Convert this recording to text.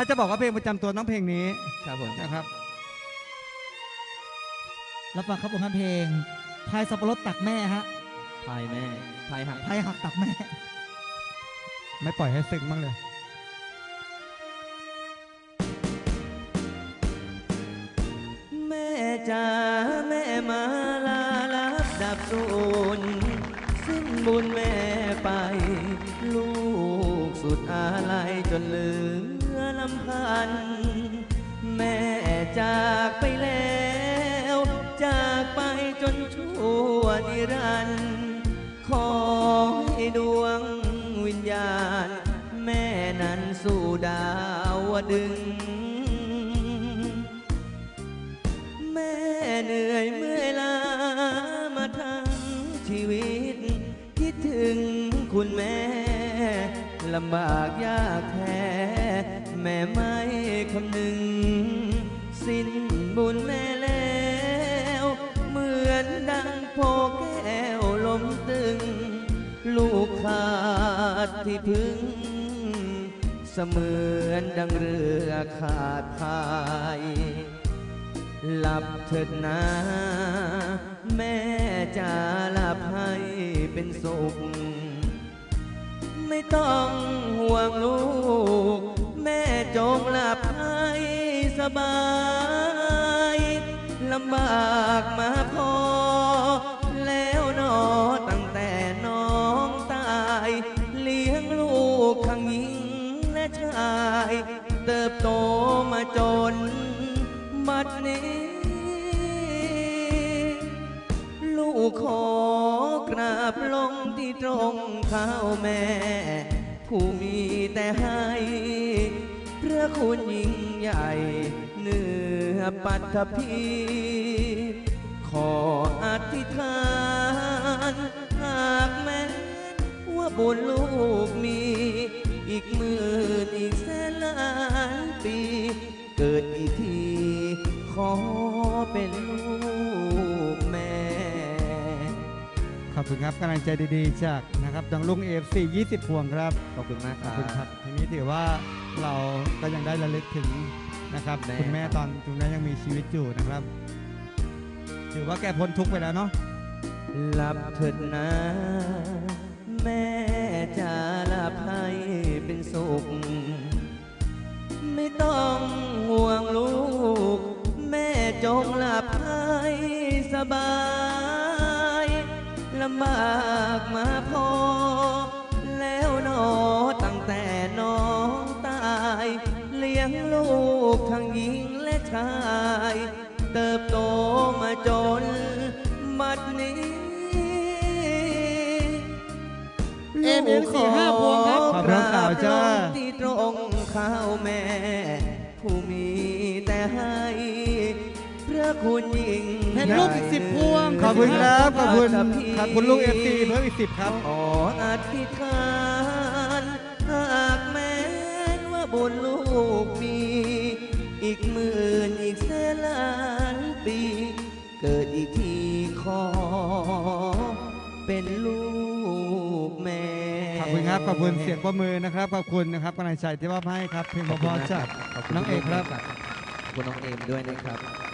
ถ้าจะบอกว่าเพลงประจำตัวต้องเพลงนี้ครับผมนะครับ รับฟังครับผลงานเพลงพายสับปะรดตักแม่ฮะพายแม่พายหักพายหักตักแม่ ไม่ปล่อยให้ซึ้งบ้างเลย แม่จ๋าแม่มาลาลับดับสูญสิ้นบุญแม่ไป ลูกสุดอาลัยจนเหลือลำ พัน แม่จากไปแล้ว จากไปจนชั่วนิรันดร์ขอให้ดวงวิญญาณ แม่นั้นสู่ดาวดึง แม่เหนื่อยเมื่อยล้ามาทั้งชีวิต คิดถึงคุณแม่ลำบากยากแท้ แม่ไม่คำนึง สิ้นบุญแม่แล้ว เหมือนดังโพแก้วลมตึง ลูกขาดที่พึ่ง เสมือนดังเรือขาดพายหลับเถิดนะแม่จะหลับให้เป็นสุข ไม่ต้องห่วงลูก จงหลับให้สบาย ลำบากมาพอ แล้วนอตั้งแต่น้องตาย เลี้ยงลูกข้างหญิงและชาย เติบโตมาจน บัดนี้ ลูกขอกราบลงที่ตรงเท้าแม่ผู้มีแต่ให้ พระคุณยิ่งใหญ่เหนือปัตภีขออธิษฐาน หากแม้ว่าบุญลูกมี อีกหมื่นอีกแสนล้านปี เกิดอีกที ขอเป็นลูกแม่ ขอบคุณครับกำลังใจดีๆจากนะครับดังลุงเอฟซี20พวงครับ ขอบคุณมากขคอบรับคุณครับทีนี้ถือว่า เราก็ยังได้ระลึกถึงนะครับแม่คุณแม่ตอนคุณแม่ยังมีชีวิตอยู่นะครับ ถือว่าแกพ้นทุกข์ไปแล้วเนาะหลับเถิดนะ แม่จะหลับให้เป็นสุข ไม่ต้องห่วงลูก แม่จงหลับให้สบายลำบากมาพอ ชาย เติบโตมาจนบัดนี้ เอ็มเอ็มสี่ห้าพวงครับขอบคุณสาวจ้า ที่ตรงข้าวแม่ ผู้มีแต่ให้พระคุณยิ่งเพชรลูกอีกสิบพวง ขอบคุณครับ ขอบคุณพระพีขอบคุณลุงเอฟซีเพิ่มอีก10ครับ ขออธิษฐานหากแม้นว่าบุญลูกมี อีกหมื่นอีกแสนล้านปี เกิดอีกทีขอ เป็นลูกแม่ ขอบคุณครับ ขอบคุณเสียงประมือนะครับ ขอบคุณนะครับกำลังใจที่มอบให้ครับ เพลงเพราะๆจากขอบคุณน้องเอกครับ ขอบคุณน้องเอมด้วยนะครับ